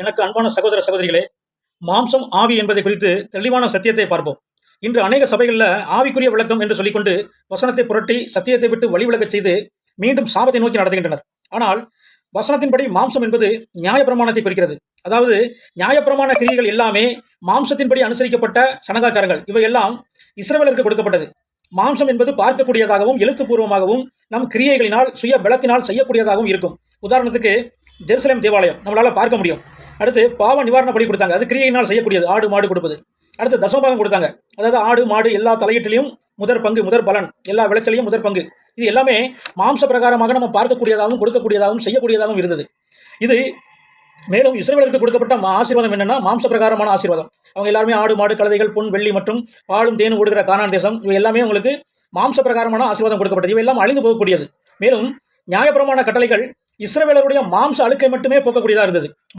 எனக்கு அன்பான சகோதர சகோதரிகளே மாம்சம் ஆவி என்பதை குறித்து தெளிவான சத்தியத்தை பார்ப்போம். இன்று அநேக சபைகளில் ஆவிக்குரிய விளக்கம் என்று சொல்லிக்கொண்டு வசனத்தை புரட்டி சத்தியத்தை விட்டு வழிவிலகச் செய்து மீண்டும் சாபத்தை நோக்கி நடத்துகின்றனர். ஆனால் வசனத்தின்படி மாம்சம் என்பது நியாயப்பிரமாணத்தை குறிக்கிறது. அதாவது நியாயப்பிரமாண கிரியைகள் எல்லாமே மாம்சத்தின்படி அனுசரிக்கப்பட்ட சனகாச்சாரங்கள். இவையெல்லாம் இஸ்ரவேலருக்கு கொடுக்கப்பட்டது. மாம்சம் என்பது பார்க்கக்கூடியதாகவும் எழுத்துப்பூர்வமாகவும் நம் கிரியைகளினால் சுய பலத்தினால் செய்யக்கூடியதாகவும் இருக்கும். உதாரணத்துக்கு ஜெருசலேம் தேவாலயம். நம்மளால் பார்க்க முடியும். அடுத்து பாவ நிவாரண படி கொடுத்தாங்க. அது கிரியையினால் செய்யக்கூடியது. ஆடு மாடு கொடுப்பது. அடுத்து தசமபாகம் கொடுத்தாங்க. அதாவது ஆடு மாடு எல்லா தலையீட்டிலையும் முதற் பங்கு முதற் பலன். எல்லா விளைச்சலையும் முதற் பங்கு. இது எல்லாமே மாம்ச பிரகாரமாக நம்ம பார்க்கக்கூடியதாகவும் கொடுக்கக்கூடியதாகவும் செய்யக்கூடியதாகவும் இருந்தது. இது மேலும் இஸ்ரேலருக்கு கொடுக்கப்பட்ட ஆசீர்வாதம் என்னன்னா மாம்ச பிரகாரமான ஆசீர்வாதம். அவங்க எல்லாருமே ஆடு மாடு கழுதைகள் பொன் வெள்ளி மற்றும் பாலும் தேனும் ஓடுகிற கானான் தேசம். இவை எல்லாமே உங்களுக்கு மாம்ச பிரகாரமான ஆசீர்வாதம் கொடுக்கப்பட்டது. இவை எல்லாம் அழிந்து போகக்கூடியது. மேலும் நியாயபுரமான கட்டளைகள் இஸ்ரவேலருடைய மாம்ச அழுக்கை மட்டுமே போக்கக்கூடியதாக இருந்தது.